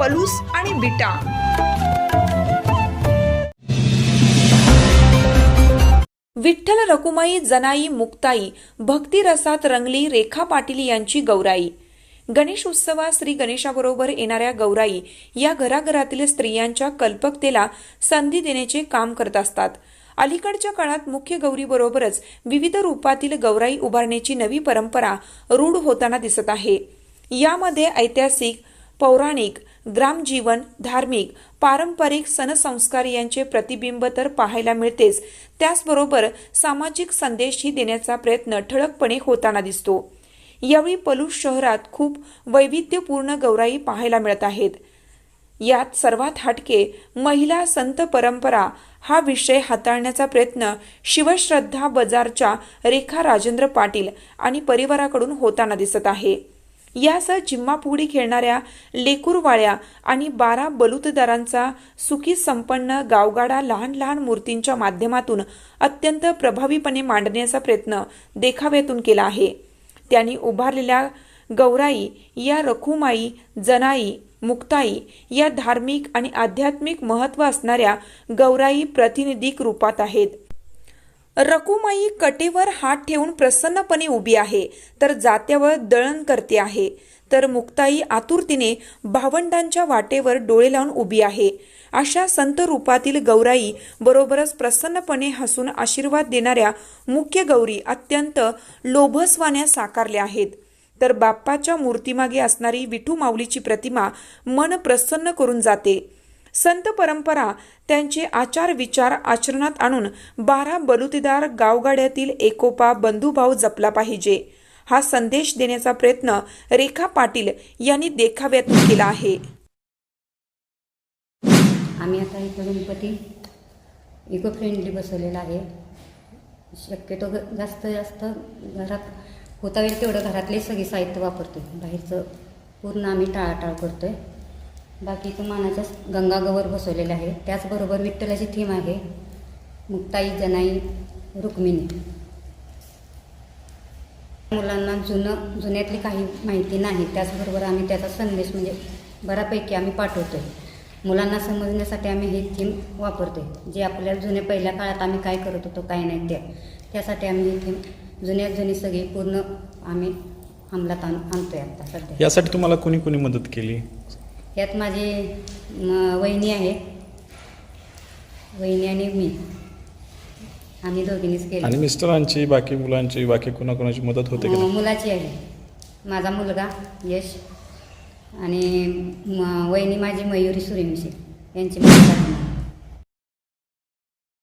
पलूस आणि बिटा. विठ्ठल रकुमाई जनाई मुक्ताई भक्तिरसात रंगली रेखा पाटील यांची गौराई. गणेश उत्सवात श्री गणेशाबरोबर येणाऱ्या गौराई या घराघरातील स्त्रियांच्या कल्पकतेला संधी देण्याचे काम करत असतात. अलीकडच्या काळात मुख्य गौरीबरोबरच विविध रूपातील गौराई उभारण्याची नवी परंपरा रूढ होताना दिसत आहे. यामध्ये ऐतिहासिक पौराणिक ग्रामजीवन धार्मिक पारंपरिक सणसंस्कार यांचे प्रतिबिंब तर पाहायला मिळतेच. त्याचबरोबर सामाजिक संदेशही देण्याचा प्रयत्न ठळकपणे होताना दिसतो. यावेळी पलूस शहरात खूप वैविध्यपूर्ण गौराई पाहायला मिळत आहेत. यात सर्वात हटके महिला संत परंपरा हा विषय हाताळण्याचा प्रयत्न शिवश्रद्धा बाजारच्या रेखा राजेंद्र पाटील आणि परिवाराकडून होताना दिसत आहे. यासह जिम्माफुगडी खेळणाऱ्या लेकूरवाळ्या आणि बारा बलुतदारांचा सुखी संपन्न गावगाडा लहान लहान मूर्तींच्या माध्यमातून अत्यंत प्रभावीपणे मांडण्याचा प्रयत्न देखाव्यातून केला आहे. त्यांनी उभारलेल्या गौराई या रखुमाई जनाई मुक्ताई या धार्मिक आणि आध्यात्मिक महत्त्व असणाऱ्या गौराई प्रातिनिधिक रूपात आहेत. रकुमाई कटेवर हात ठेवून प्रसन्नपणे उभी आहे तर जात्यावर दळण करते आहे. तर मुक्ताई आतुरतीने भावंडांच्या वाटेवर डोळे लावून उभी आहे. अशा संत रूपातील गौराई बरोबरच प्रसन्नपणे हसून आशीर्वाद देणाऱ्या मुख्य गौरी अत्यंत लोभस्वान्या साकारल्या आहेत. तर बाप्पाच्या मूर्तीमागे असणारी विठू माऊलीची प्रतिमा मन प्रसन्न करून जाते. संत परंपरा त्यांचे आचार विचार आचरणात आणून बारा बलुतेदार गावगाड्यातील एकोपा बंधुभाव जपला पाहिजे. हा संदेश देण्याचा प्रयत्न रेखा पाटील यांनी देखाव्यात केला आहे. आम्ही आता इथं गणपती इको फ्रेंडली बसवलेला आहे. शक्यतो जास्त जास्त घरात होता येईल तेवढं घरातले सगळे साहित्य वापरतो बाहेरचं पूर्ण आम्ही टाळाटाळ करतो बाकीचं बाकी इथं गंगागवर बसवलेलं आहे. त्याचबरोबर विठ्ठलाची थीम आहे मुक्ताई जनाई रुक्मिणी. मुलांना जुनं जुन्यातली काही माहिती नाही त्याचबरोबर आम्ही त्याचा संदेश म्हणजे बऱ्यापैकी आम्ही पाठवतो मुलांना समजण्यासाठी आम्ही ही थीम वापरतो जे आपल्या जुन्या पहिल्या काळात आम्ही काय करत होतो काय नाही त्या त्यासाठी आम्ही ही थीम जुन्यात जुनी सगळी पूर्ण आम्ही अंमलात आण आणतोय आता सध्या. यासाठी तुम्हाला कोणी कोणी मदत केली? यात माझी म, वहिनी आहे. वहिनी आणि मी. आम्ही दोघींनीच आणि केलं मिस्टरांची बाकी मुलांची बाकी कोणाकोणाची मदत होते की नाही? मुलाची आहे. माझा मुलगा यश आणि म- वहिनी माझी मयुरी सूर्यवंशी यांची आहे.